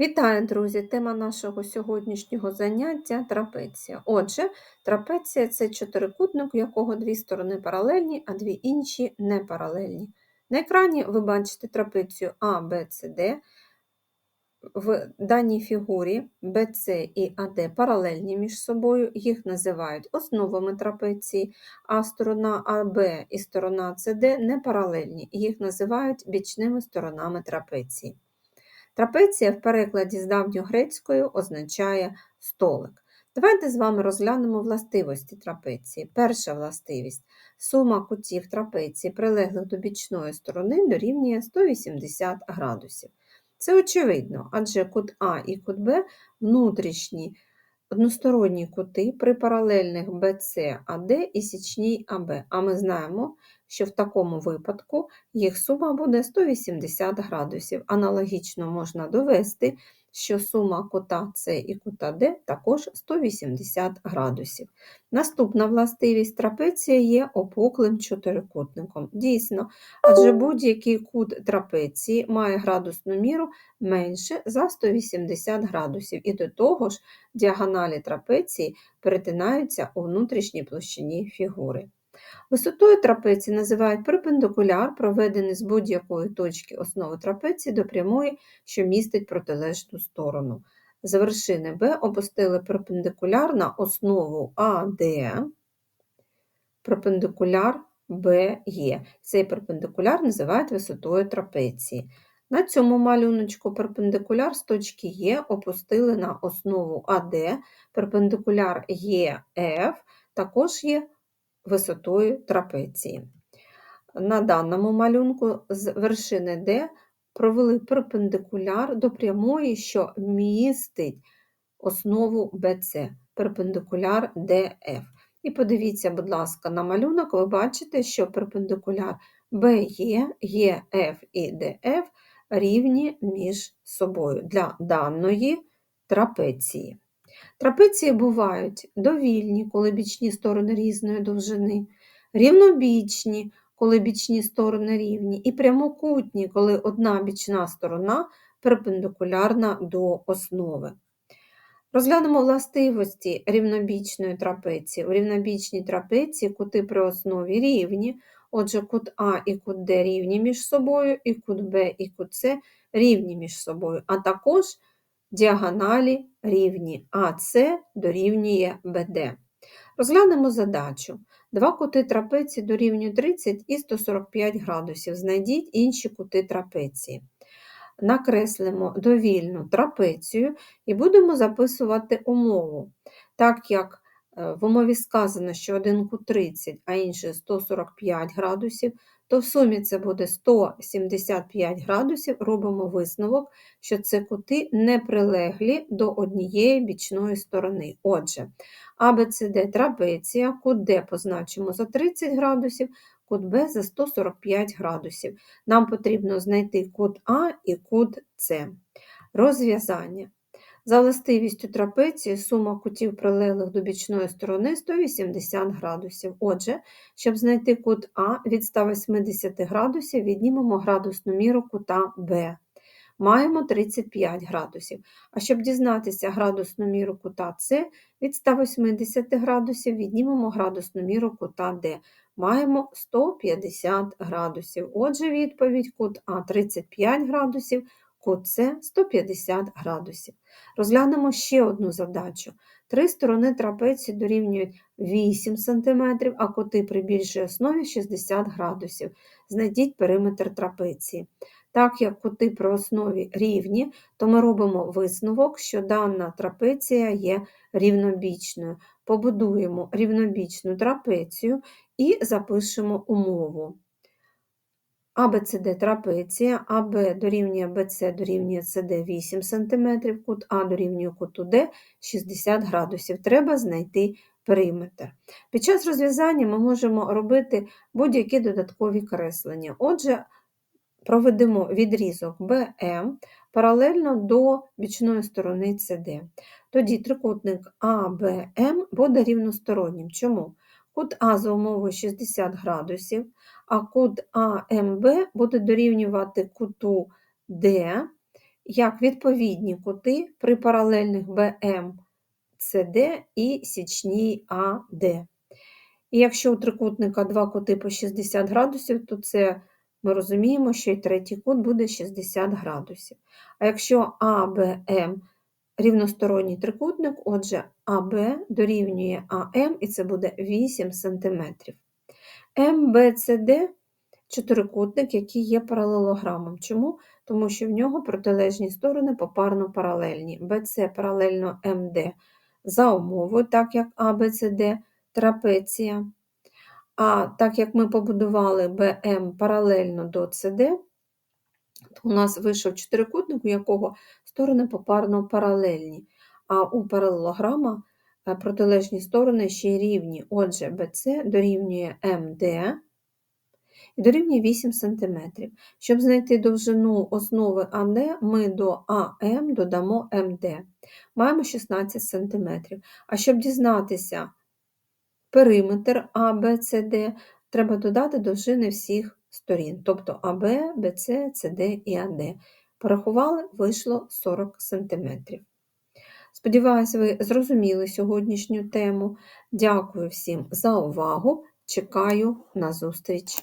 Вітаю, друзі! Тема нашого сьогоднішнього заняття трапеція. Отже, трапеція це чотирикутник, у якого дві сторони паралельні, а дві інші не паралельні. На екрані ви бачите трапецію А, Б, С, Д. В даній фігурі BC і AD паралельні між собою, їх називають основами трапеції, а сторона АБ і сторона CD не паралельні, їх називають бічними сторонами трапеції. Трапеція в перекладі з давньогрецької означає столик. Давайте з вами розглянемо властивості трапеції. Перша властивість сума кутів трапеції, прилеглих до бічної сторони, дорівнює 180 градусів. Це очевидно, адже кут А і кут Б внутрішні односторонні кути при паралельних BC AD і січній АБ. А ми знаємо, що в такому випадку їх сума буде 180 градусів. Аналогічно можна довести, що сума кута С і кута Д також 180 градусів. Наступна властивість трапеція є опуклим чотирикутником. Дійсно, адже будь-який кут трапеції має градусну міру менше за 180 градусів, і до того ж діагоналі трапеції перетинаються у внутрішній площині фігури. Висотою трапеції називають перпендикуляр, проведений з будь-якої точки основи трапеції до прямої, що містить протилежну сторону. З вершини Б опустили перпендикуляр на основу АД, перпендикуляр БЕ. Цей перпендикуляр називають висотою трапеції. На цьому малюночку перпендикуляр з точки Е опустили на основу АД, перпендикуляр ЕФ також є висотою трапеції. На даному малюнку з вершини D провели перпендикуляр до прямої, що містить основу BC, перпендикуляр DF. І подивіться, будь ласка, на малюнок, ви бачите, що перпендикуляр BE, EF і DF рівні між собою для даної трапеції. Трапеції бувають довільні, коли бічні сторони різної довжини, рівнобічні, коли бічні сторони рівні, і прямокутні, коли одна бічна сторона перпендикулярна до основи. Розглянемо властивості рівнобічної трапеції. У рівнобічній трапеції кути при основі рівні, отже, кут А і кут Д рівні між собою, і кут Б і кут С рівні між собою, а також діагоналі рівні АС дорівнює БД. Розглянемо задачу. Два кути трапеції дорівнюють 30 і 145 градусів. Знайдіть інші кути трапеції. Накреслимо довільну трапецію і будемо записувати умову. Так як е, в умові сказано, що один кут 30, а інший 145 градусів, то в сумі це буде 175 градусів, робимо висновок, що це кути не прилеглі до однієї бічної сторони. Отже, ABCD трапеція, кут D позначимо за 30 градусів, кут Б за 145 градусів. Нам потрібно знайти кут А і кут С. Розв'язання. За властивістю трапеції сума кутів прилеглих до бічної сторони 180 градусів. Отже, щоб знайти кут А від 180 градусів, віднімемо градусну міру кута Б. Маємо 35 градусів. А щоб дізнатися градусну міру кута С від 180 градусів, віднімемо градусну міру кута Д. Маємо 150 градусів. Отже, відповідь кут А 35 градусів, кут С 150 градусів. Розглянемо ще одну задачу. Три сторони трапеції дорівнюють 8 см, а кути при більшій основі 60 градусів. Знайдіть периметр трапеції. Так як кути при основі рівні, то ми робимо висновок, що дана трапеція є рівнобічною. Побудуємо рівнобічну трапецію і запишемо умову. АБЦД трапеція, АБ дорівнює БЦ дорівнює СД 8 см, кут А дорівнює куту Д 60 градусів. Треба знайти периметр. Під час розв'язання ми можемо робити будь-які додаткові креслення. Отже, проведемо відрізок БМ паралельно до бічної сторони СД. Тоді трикутник АБМ буде рівностороннім. Чому? Кут А за умовою 60 градусів, а кут АМБ буде дорівнювати куту Д, як відповідні кути при паралельних БМ, СД і січній АД. І якщо у трикутника два кути по 60 градусів, то це ми розуміємо, що і третій кут буде 60 градусів. А якщо АБМ рівносторонній трикутник, отже, АБ дорівнює АМ, і це буде 8 см. МБЦД чотирикутник, який є паралелограмом. Чому? Тому що в нього протилежні сторони попарно паралельні. БЦ паралельно МД за умовою, так як АБЦД трапеція. А так як ми побудували БМ паралельно до СД, то у нас вийшов чотирикутник, у якого сторони попарно паралельні. А у паралелограма е, протилежні сторони ще рівні. Отже, BC дорівнює МД і дорівнює 8 см. Щоб знайти довжину основи АД, ми до АМ додамо МД. Маємо 16 см. А щоб дізнатися периметр АБЦД, треба додати довжини всіх сторін, тобто АБ, БЦ, СД і АД. Порахували, вийшло 40 см. Сподіваюся, ви зрозуміли сьогоднішню тему. Дякую всім за увагу. Чекаю на зустріч.